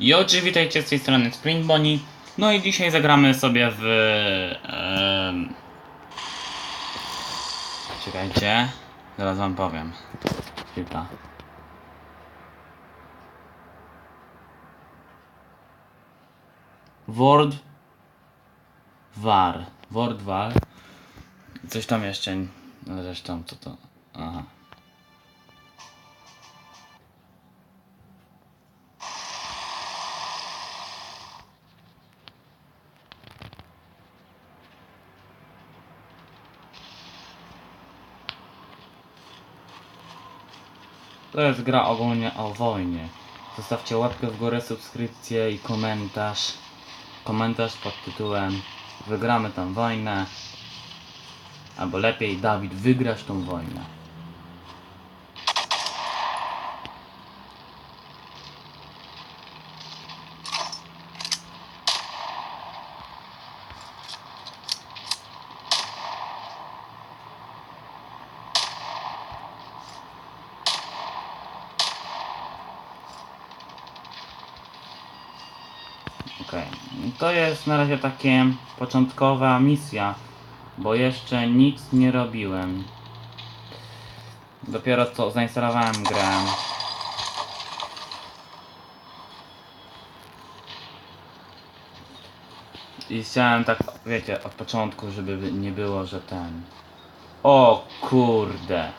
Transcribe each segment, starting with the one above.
Jo, czy witajcie z tej strony Spring Bonnie. No i dzisiaj zagramy sobie w... Czekajcie, zaraz wam powiem. Chwilka. Word War. Word War. Coś tam jeszcze. Zresztą co to. Aha. To jest gra ogólnie o wojnie. Zostawcie łapkę w górę, subskrypcję i komentarz. Komentarz pod tytułem Wygramy tę wojnę. Albo lepiej Dawid, wygrasz tą wojnę. To jest na razie takie początkowa misja, bo jeszcze nic nie robiłem. Dopiero co zainstalowałem grę. I chciałem tak, wiecie, od początku, żeby nie było, że ten... O kurde!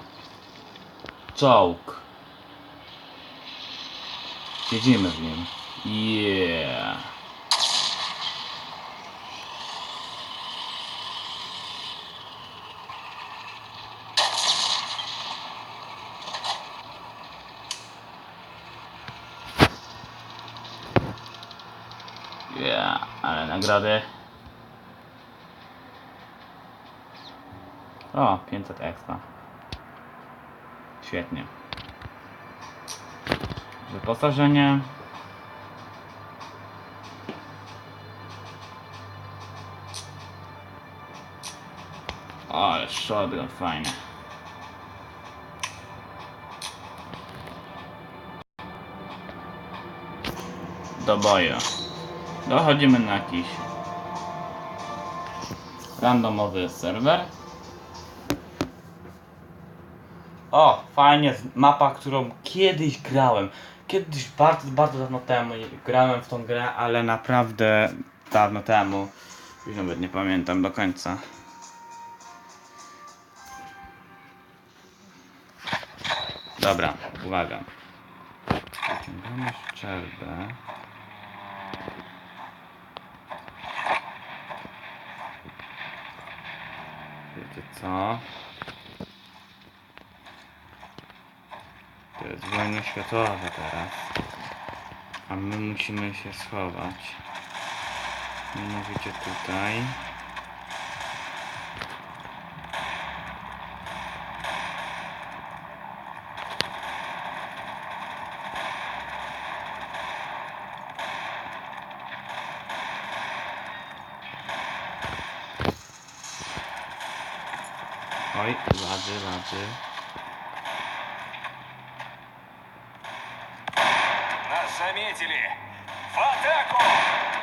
Czołg! Siedzimy w nim. Yeah! Yeah, ale nagrody. O, 500 extra. Świetnie. Wyposażenie. O, ale shotgun fajne. Do boju. Dochodzimy na jakiś randomowy serwer. O, fajnie, mapa, którą kiedyś grałem. Kiedyś bardzo, bardzo dawno temu grałem w tą grę, ale naprawdę dawno temu. Już nawet nie pamiętam do końca. Dobra, uwaga. Wyciągamy szczerbę. Wiecie co? To jest wojna światowa teraz. A my musimy się schować. Mianowicie tutaj. Oj, ladzy, ladzy. Нас заметили! В атаку!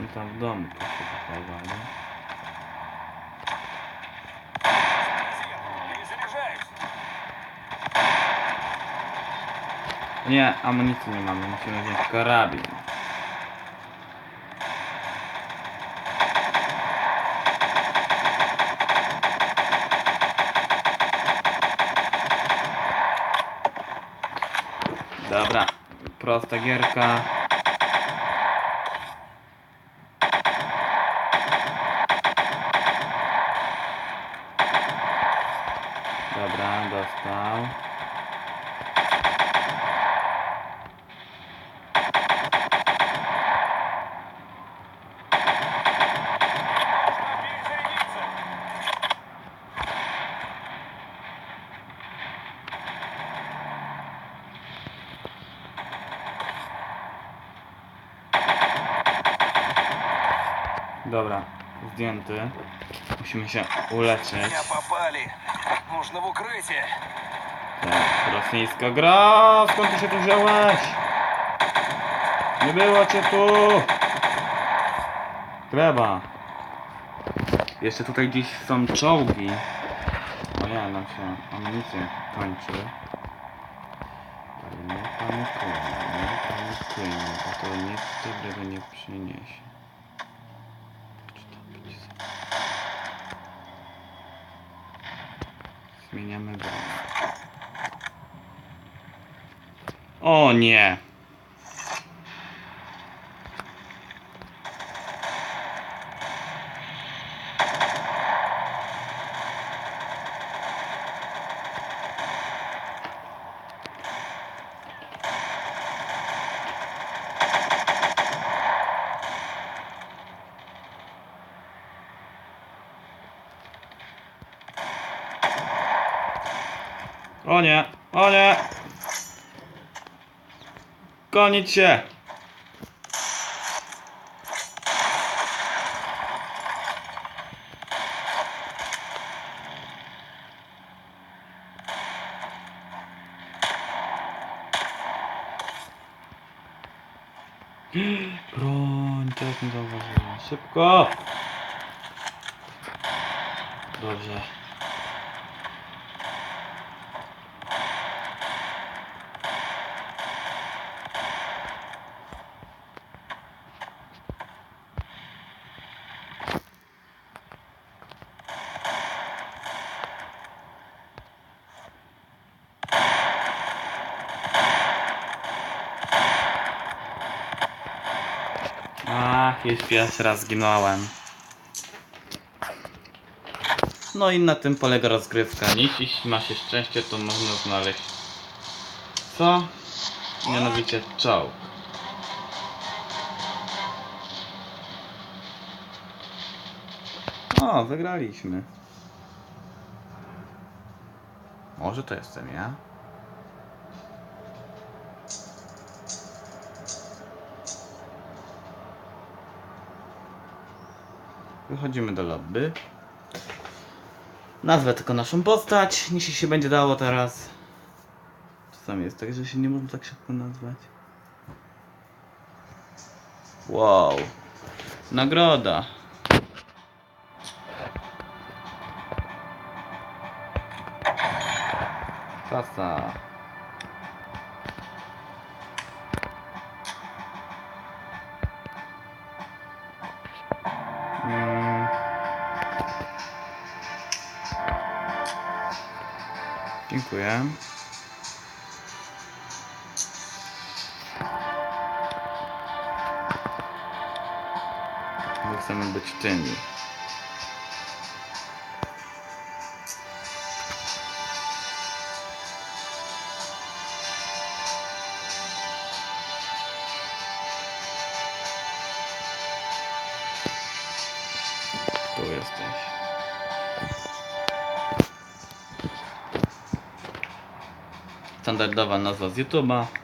jestem tam w domu, proszę pana. Nie, amunicji nie mamy, musimy wziąć karabin. Dobra, prosta gierka. Dobra, zdjęty. Musimy się uleczyć. Меня попали. Нужно в укрытие. Tak, rosyjska gra! Skąd ty się tu wziąłeś? Nie było cię tu! Gleba! Jeszcze tutaj gdzieś są czołgi. O nie, nam się amunicja kończy. Ale nie panikujmy, nie panikujmy, bo to nic dobrego nie przyniesie. Zmieniamy broń. O nie! O nie! O nie! Gonić się! Broń, nie zauważyłem. Szybko! Dobrze. Już pierwszy raz zginąłem. No i na tym polega rozgrywka. Jeśli ma się szczęście, to można znaleźć co? Mianowicie czołg. O, wygraliśmy. Może to jestem ja? Wychodzimy do lobby. Nazwę tylko naszą postać, jeśli się będzie dało teraz. Czasami jest tak, że się nie można tak szybko nazwać. Wow. Nagroda. Kasa. Dziękuję. My chcemy być tymi. Standardowa nazwa z YouTube'a.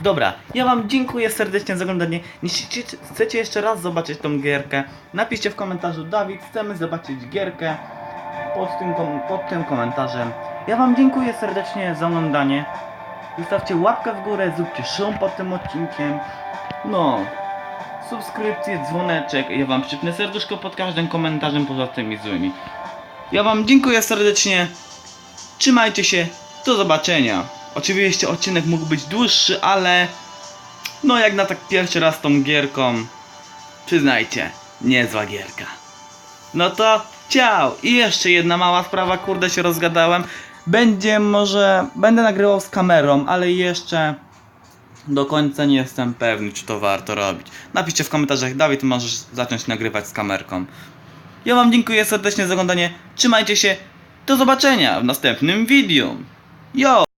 Dobra, ja wam dziękuję serdecznie za oglądanie. Jeśli ci- chcecie jeszcze raz zobaczyć tą gierkę, napiszcie w komentarzu Dawid, chcemy zobaczyć gierkę pod tym, pod tym komentarzem. Ja wam dziękuję serdecznie za oglądanie. Zostawcie łapkę w górę, zróbcie szum pod tym odcinkiem. No, subskrypcję, dzwoneczek. Ja wam przypnę serduszko pod każdym komentarzem poza tymi złymi. Ja wam dziękuję serdecznie. Trzymajcie się. Do zobaczenia. Oczywiście odcinek mógł być dłuższy, ale no jak na tak pierwszy raz tą gierką, przyznajcie, niezła gierka. No to ciao! I jeszcze jedna mała sprawa, kurde się rozgadałem. Będzie może, będę nagrywał z kamerą, ale jeszcze do końca nie jestem pewny, czy to warto robić. Napiszcie w komentarzach, Dawid, możesz zacząć nagrywać z kamerką. Ja wam dziękuję serdecznie za oglądanie, trzymajcie się, do zobaczenia w następnym video. Yo!